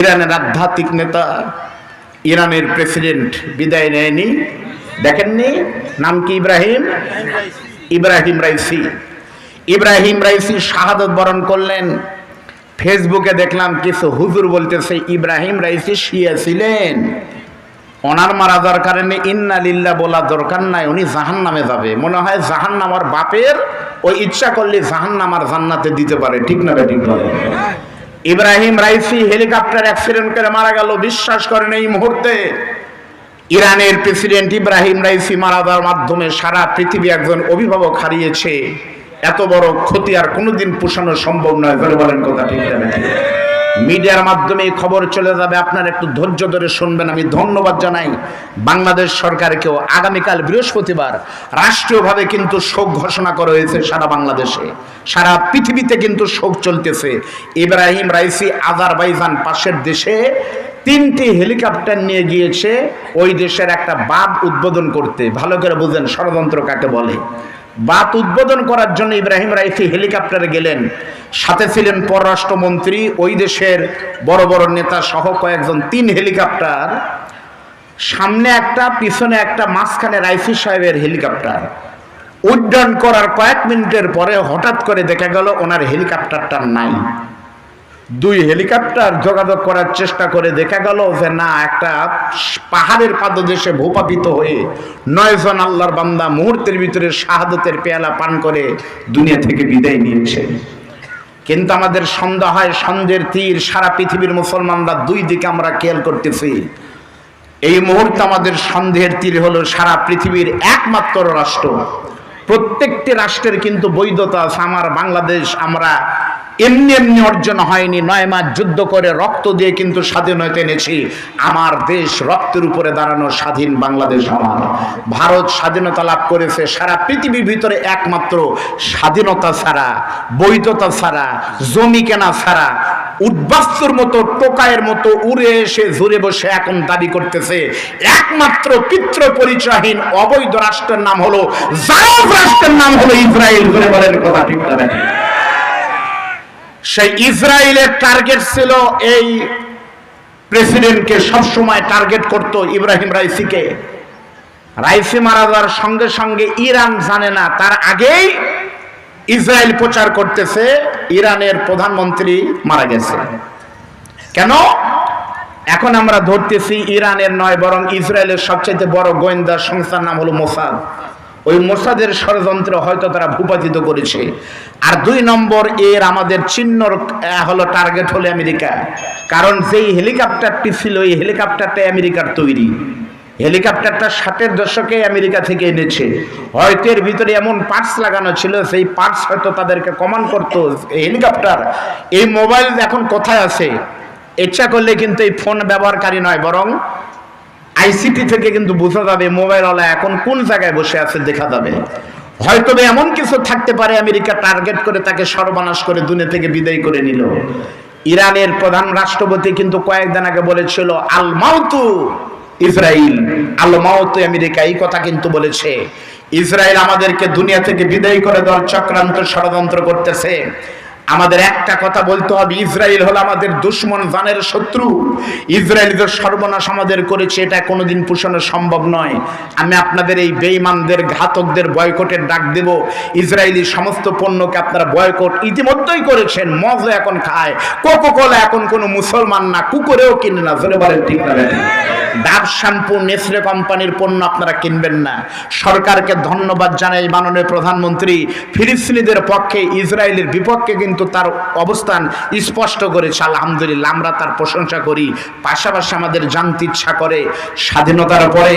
ইরানের আধ্যাত্মিক নেতা, ইরানের প্রেসিডেন্ট বিদায় নেয়নি। দেখেননি? নাম কি Ibrahim? Ibrahim Raisi. Ibrahim Raisi শাহাদত বরণ করলেন। ফেসবুকে দেখলাম কিছু হুজুর বলতেছে, ইব্রাহিম রাইসি শিয়া ছিলেন। ওনার মারা দরকার নেই, ইন্না লিল্লা বলা দরকার নাই, উনি জাহান নামে যাবে। মনে হয় জাহান নামার বাপের, ওই ইচ্ছা করলে জাহান নামার জান্নাতে দিতে পারে। ঠিক না ঠিক বলে ইব্রাহিম রাইসি হেলিকপ্টার অ্যাক্সিডেন্ট করে মারা গেল। বিশ্বাস করেন এই মুহূর্তে ইরানের প্রেসিডেন্ট ইব্রাহিম রাইসি মারা যাওয়ার মাধ্যমে সারা পৃথিবী একজন অভিভাবক হারিয়েছে। এত বড় ক্ষতি আর কোনোদিন পোষানো সম্ভব নয়। বলেন কথা ঠিক? মিডিয়ার মাধ্যমে এই খবর চলে যাবে। আপনারা একটু ধৈর্য ধরে শুনবেন, আমি ধন্যবাদ জানাই। বাংলাদেশ সরকারকেও আগামীকাল বৃহস্পতিবার রাষ্ট্রীয়ভাবে কিন্তু শোক ঘোষণা করা হয়েছে সারা বাংলাদেশে। সারা পৃথিবীতে কিন্তু শোক চলতেছে। ইব্রাহিম রাইসি আজারবাইজান পাশের দেশে তিনটি হেলিকপ্টার নিয়ে গিয়েছে। ওই দেশের একটা বাঁধ উদ্বোধন করতে। ভালো করে বুঝেন ষড়যন্ত্র কাকে বলে। বাত উদ্বোধন করার জন্য ইব্রাহিম রাইসি হেলিকপ্টারে গেলেন। সাথে ছিলেন পররাষ্ট্রমন্ত্রী, ওই দেশের বড় বড় নেতা সহ কয়েকজন। তিন হেলিকপ্টার, সামনে একটা, পিছনে একটা, মাঝখানে রাইসি সাহেবের হেলিকপ্টার। উড্ডয়ন করার কয়েক মিনিটের পরে হঠাৎ করে দেখা গেল ওনার হেলিকপ্টারটা নাই। দুই হেলিকপ্টার যোগাযোগ করার চেষ্টা করে দেখা গেল যে না, একটা পাহাড়ের পাদদেশে ভূপাপিত হয়ে নয়জন আল্লাহর বান্দা মুহূর্তের ভিতরে শাহাদতের পেয়ালা পান করে দুনিয়া থেকে বিদায় নিয়েছে কিন্তু আমাদের সন্দেহ হয় সন্ধ্যের তীর সারা পৃথিবীর মুসলমানরা দুই দিকে আমরা খেয়াল করতেছি। এই মুহূর্তে আমাদের সন্দেহের তীর হলো সারা পৃথিবীর একমাত্র রাষ্ট্র। প্রত্যেকটি রাষ্ট্রের কিন্তু বৈধতা আছে। আমার বাংলাদেশ, আমরা এমনি এমনি অর্জন হয়নি, নয় মাস যুদ্ধ করে রক্ত দিয়ে কিন্তু স্বাধীনতা এনেছি। আমার দেশ রক্তের উপরে দাঁড়ানো স্বাধীন বাংলাদেশ আমার। ভারত স্বাধীনতা লাভ করেছে সারা পৃথিবীর ভিতরে একমাত্র স্বাধীনতা ছাড়া, বৈধতা ছাড়া, জমি কেনা ছাড়া, উদ্বাস্তুর মতো টোকায়ের মতো উড়ে এসে জুড়ে বসে এখন দাবি করতেছে। একমাত্র পিত্র পরিচয়হীন অবৈধ রাষ্ট্রের নাম হলো জায়দ রাষ্ট্রের নাম হলো ইসরায়েল। করে বলেন কথা ঠিক না? সেই ইসরায়েলের টার্গেট ছিল এই প্রেসিডেন্টকে সবসময় টার্গেট করত ইব্রাহিম রাইসিকে। রাইসি মারা যাওয়ার সঙ্গে সঙ্গে ইরান জানে না, তার আগেই ইসরায়েল প্রচার করতেছে, ইরানের প্রধানমন্ত্রী মারা গেছে। কেন? এখন আমরা ধরতেছি ইরানের নয়, বরং ইসরায়েলের সবচেয়ে বড় গোয়েন্দা সংস্থার নাম হলো মোসাদ। ওই মোসাদের ষড়যন্ত্র হয়তো তারা ভূপাতিত করেছে। আর দুই নম্বর এর আমাদের চিহ্নর হলো টার্গেট হলো আমেরিকা। কারণ যেই হেলিকপ্টারটি ছিল, এই হেলিকপ্টারটা আমেরিকার তৈরি। হেলিকপ্টারটা ষাটের দশকে আমেরিকা থেকে এনেছে। হয়তো এর ভিতরে এমন পার্টস লাগানো ছিল, সেই পার্টস হয়তো তাদেরকে কমান করতো হেলিকপ্টার, এই মোবাইল এখন কোথায় আছে? ইচ্ছা করলে কিন্তু এই ফোন ব্যবহারকারী নয়, বরং আইসিটি থেকে কিন্তু বোঝা যাবে মোবাইলওয়ালা এখন কোন জায়গায় বসে আছে দেখা যাবে। হয়তো এমন কিছু থাকতে পারে আমেরিকা টার্গেট করে তাকে সর্বনাশ করে দুনিয়া থেকে বিদায় করে নিল। ইরানের প্রধান রাষ্ট্রপতি কিন্তু কয়েকদিন আগে বলেছিল, আল মাউতু ইসরায়েল আল মাউতু আমেরিকা, এই কথা কিন্তু বলেছে। ইসরায়েল আমাদেরকে দুনিয়া থেকে বিদায় করে দেওয়ার চক্রান্ত ষড়যন্ত্র করতেছে। আমাদের একটা কথা বলতে হবে, ইসরায়েল হলো আমাদের দুশ্মন, জানের শত্রু। ইসরায়েল যে সর্বনাশ আমাদের করেছে, এটা কোনোদিন পোষানো সম্ভব নয়। আমি আপনাদের এই বেঈমানদের, ঘাতকদের বয়কটের ডাক দেব। ইসরায়েলি সমস্ত পণ্যকে আপনারা বয়কট ইতিমধ্যেই করেছেন। মজা এখন খায় কোকো কোলা এখন কোনো মুসলমান না, কুকুরেও কিনে না ধরে বলেন ঠিক না? ডাব শ্যাম্পু নেসলে কোম্পানির পণ্য আপনারা কিনবেন না। সরকারকে ধন্যবাদ জানাই মাননীয় প্রধানমন্ত্রী। ফিলিস্তিনিদের পক্ষে, ইসরায়েলের বিপক্ষে কিন্তু তার অবস্থান স্পষ্ট করেছে। আলহামদুলিল্লাহ, আমরা তার প্রশংসা করি। পাশাপাশি আমাদের জানতে ইচ্ছা করে। স্বাধীনতার পরে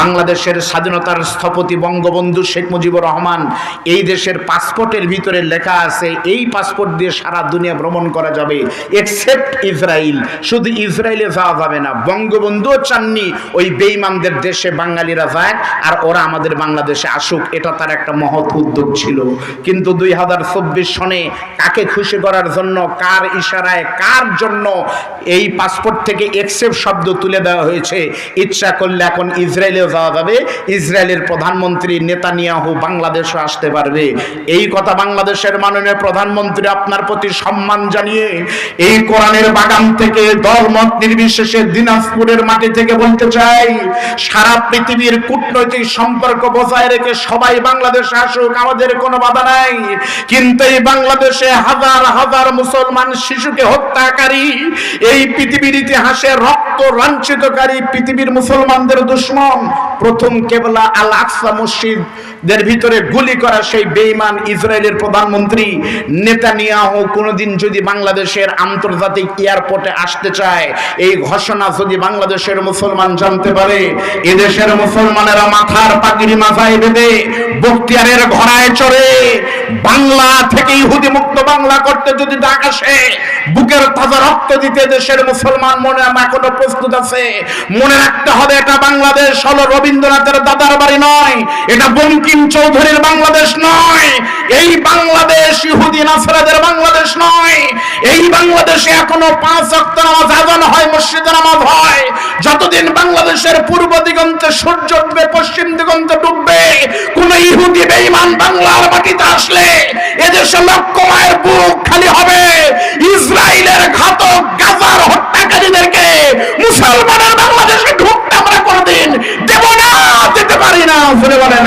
বাংলাদেশের স্বাধীনতার স্থপতি বঙ্গবন্ধু শেখ মুজিবুর রহমান, এই দেশের পাসপোর্টের ভিতরে লেখা আছে, এই পাসপোর্ট দিয়ে সারা দুনিয়া ভ্রমণ করা যাবে এক্সেপ্ট ইসরায়েল। শুধু ইসরায়েলে যাওয়া যাবে না বঙ্গবন্ধু চান চাননি ওই বেঈমানদের দেশে বাঙালিরা যায় আর ওরা আমাদের বাংলাদেশে আসুক। এটা তার একটা মহৎ উদ্যোগ ছিল। কিন্তু দুই হাজার চব্বিশ সনে কাকে খুশি করার জন্য, কার ইশারায়, কার জন্য এই পাসপোর্ট থেকে এক্সেপ্ট শব্দ তুলে দেওয়া হয়েছে? ইচ্ছা করলে এখন ইসরায়েলেও যাওয়া যাবে। ইসরায়েলের প্রধানমন্ত্রী নেতানিয়াহু বাংলাদেশও আসতে পারবে। এই কথা বাংলাদেশের মাননীয় প্রধানমন্ত্রী আপনার প্রতি সম্মান জানিয়ে, এই কোরআনের বাগান থেকে দলমত নির্বিশেষে দিনাজপুরের মাটি থেকে বলতে চাই, সারা পৃথিবীর কূটনৈতিক সম্পর্ক বজায় রেখে সবাই বাংলাদেশে আসুক, আমাদের কোনো বাধা নাই। কিন্তু এই বাংলাদেশে হাজার হাজার মুসলমান শিশুকে হত্যাকারী, এই পৃথিবীর ইতিহাসে রক্ত লাঞ্ছিতকারী পৃথিবীর মুসলমানদের দুশ্মন, প্রথম কেবলা আল আকসা মসজিদের ভিতরে গুলি করা সেই বেঈমান ইসরায়েলের প্রধানমন্ত্রী নেতানিয়াহু কোনোদিন যদি বাংলাদেশের আন্তর্জাতিক এয়ারপোর্টে আসতে চায়, এই ঘোষণা যদি বাংলাদেশের মুসলমান জানতে পারে এদেশের মুসলমানেরা মাথার পাগড়ি মাথায় বেঁধে বক্তিয়ারের ঘোড়ায় চড়ে বাংলা থেকে ইহুদি মুক্ত বাংলা করতে যদি ডাক আসে, বুকের তাজা রক্ত দিতে দেশের মুসলমান মনে এখনও প্রস্তুত আছে। মনে রাখতে হবে এটা বাংলাদেশ হলো রবীন্দ্রনাথের দাদার বাড়ি নয়, এটা বঙ্কিম চৌধুরীর বাংলাদেশ নয়, এই বাংলাদেশ ইহুদি নাসরাদের বাংলাদেশ নয়, এই বাংলাদেশে এখনও পাঁচ ওয়াক্ত নামাজ আজান হয়, মসজিদে নামাজ হয়। যতদিন বাংলাদেশের পূর্ব দিগন্তে সূর্য উঠবে, পশ্চিম দিগন্তে ডুববে, কোন ইহুদি বেঈমান বাংলার মাটিতে আসলে এদেশে লক্ষ মায়ের বুক খালি হবে। ইসরায়েলের ঘাতক গাজার হত্যাকারীদেরকে মুসলমানের বাংলাদেশে ঢুকতে আমরা কোনদিন দেব না যেতে পারি না। বলে বলেন